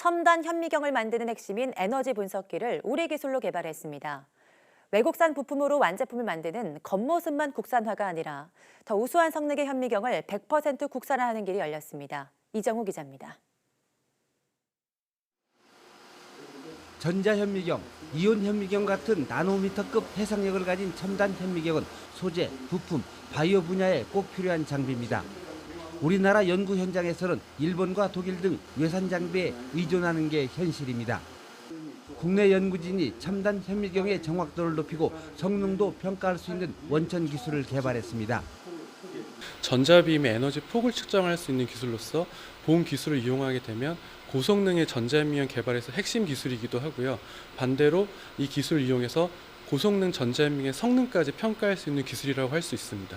첨단 현미경을 만드는 핵심인 에너지 분석기를 우리 기술로 개발했습니다. 외국산 부품으로 완제품을 만드는 겉모습만 국산화가 아니라 더 우수한 성능의 현미경을 100% 국산화하는 길이 열렸습니다. 이정우 기자입니다. 전자현미경, 이온현미경 같은 나노미터급 해상력을 가진 첨단 현미경은 소재, 부품, 바이오 분야에 꼭 필요한 장비입니다. 우리나라 연구 현장에서는 일본과 독일 등 외산 장비에 의존하는 게 현실입니다. 국내 연구진이 첨단 현미경의 정확도를 높이고 성능도 평가할 수 있는 원천 기술을 개발했습니다. 전자비임의 에너지 폭을 측정할 수 있는 기술로서 보험 기술을 이용하게 되면 고성능의 전자현미경 개발에서 핵심 기술이기도 하고요. 반대로 이 기술을 이용해서 고성능 전자현미경의 성능까지 평가할 수 있는 기술이라고 할 수 있습니다.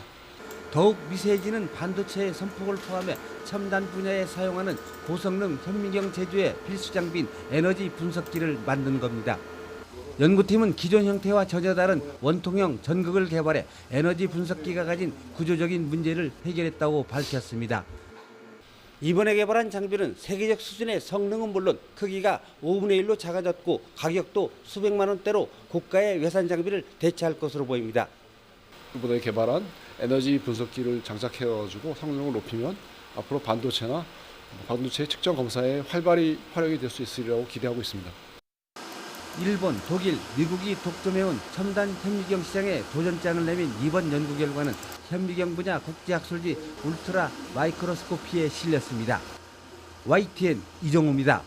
더욱 미세해지는 반도체의 선폭을 포함해 첨단 분야에 사용하는 고성능 현미경 제조의 필수 장비인 에너지 분석기를 만든 겁니다. 연구팀은 기존 형태와 전혀 다른 원통형 전극을 개발해 에너지 분석기가 가진 구조적인 문제를 해결했다고 밝혔습니다. 이번에 개발한 장비는 세계적 수준의 성능은 물론 크기가 5분의 1로 작아졌고 가격도 수백만 원대로 고가의 외산 장비를 대체할 것으로 보입니다. 이번에 개발한 에너지 분석기를 장착해가지고 성능을 높이면 앞으로 반도체나 반도체 측정 검사에 활발히 활용이 될 수 있으리라고 기대하고 있습니다. 일본, 독일, 미국이 독점해온 첨단 현미경 시장에 도전장을 내민 이번 연구 결과는 현미경 분야 국제학술지 울트라 마이크로스코피에 실렸습니다. YTN 이정우입니다.